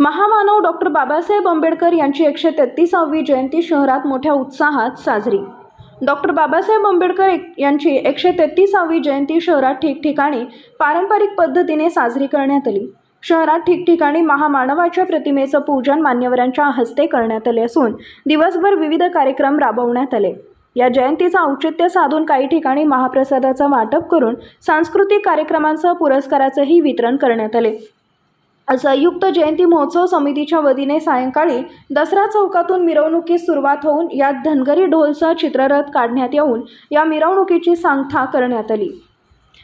महामानव डॉक्टर बाबासाहेब आंबेडकर यांची एकशे तेहतीसावी जयंती शहरात मोठ्या उत्साहात साजरी. डॉक्टर बाबासाहेब आंबेडकर एक- यांची एकशे तेहतीसावी जयंती शहरात ठिकठिकाणी पारंपरिक पद्धतीने साजरी करण्यात आली. शहरात ठिकठिकाणी महामानवाच्या प्रतिमेचं पूजन मान्यवरांच्या हस्ते करण्यात आले असून दिवसभर विविध कार्यक्रम राबवण्यात आले. या जयंतीचं औचित्य साधून काही ठिकाणी महाप्रसादाचं वाटप करून सांस्कृतिक कार्यक्रमांसह पुरस्काराचंही वितरण करण्यात आले. संयुक्त जयंती महोत्सव समितीच्या वतीने सायंकाळी दसरा चौकातून मिरवणुकीस सुरुवात होऊन यात धनगरी ढोलसह चित्ररथ काढण्यात येऊन या मिरवणुकीची सांगता करण्यात आली.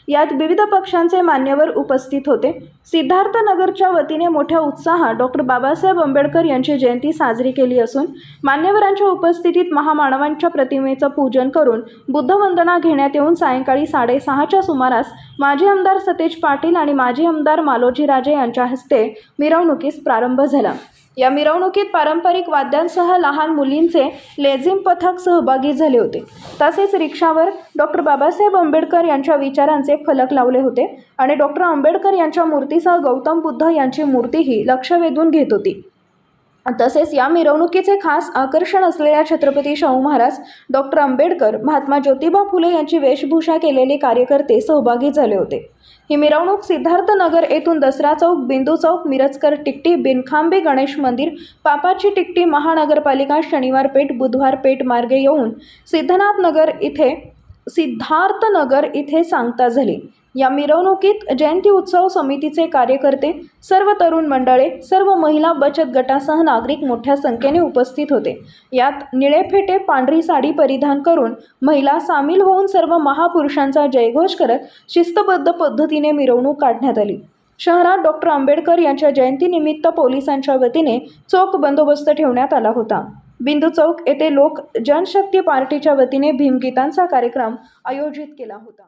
यात विविध पक्षांचे मान्यवर उपस्थित होते. सिद्धार्थनगरच्या वतीने मोठ्या उत्साहात डॉक्टर बाबासाहेब आंबेडकर यांची जयंती साजरी केली असून मान्यवरांच्या उपस्थितीत महामानवांच्या प्रतिमेचं पूजन करून बुद्धवंदना घेण्यात येऊन सायंकाळी साडेसहाच्या सुमारास माजी आमदार सतेज पाटील आणि माजी आमदार मालोजी राजे यांच्या हस्ते मिरवणुकीस प्रारंभ झाला. या मिरवणुकीत पारंपरिक वाद्यांसह लहान मुलींचे लेझिम पथक सहभागी झाले होते. तसेच रिक्षावर डॉक्टर बाबासाहेब आंबेडकर यांच्या विचारांचे फलक लावले होते आणि डॉक्टर आंबेडकर यांच्या मूर्तीसह गौतम बुद्ध यांची मूर्तीही लक्ष वेधून घेत होती. तसेच या मिरवणुकीचे खास आकर्षण असलेल्या छत्रपती शाहू महाराज डॉक्टर आंबेडकर महात्मा ज्योतिबा फुले यांची वेशभूषा केलेले कार्यकर्ते सहभागी झाले होते. ही मिरवणूक सिद्धार्थनगर येथून दसरा चौक बिंदू चौक मिरजकर टिकटी बिनखांबे गणेश मंदिर पापाची टिकटी महानगरपालिका शनिवार पेठ बुधवार पेठ मार्गे येऊन सिद्धनाथनगर इथे सिद्धार्थनगर इथे सांगता झाली. या मिरवणुकीत जयंती उत्सव समितीचे कार्यकर्ते सर्व तरुण मंडळे सर्व महिला बचत गटासह नागरिक मोठ्या संख्येने उपस्थित होते. यात निळे फेटे पांढरी साडी परिधान करून महिला सामील होऊन सर्व महापुरुषांचा जयघोष करत शिस्तबद्ध पद्धतीने मिरवणूक काढण्यात आली. शहरात डॉक्टर आंबेडकर यांच्या जयंतीनिमित्त पोलिसांच्या वतीने चोख बंदोबस्त ठेवण्यात आला होता. बिंदू चौक येथे लोक जनशक्ती पार्टीच्या वतीने भीमगीतांचा कार्यक्रम आयोजित केला होता.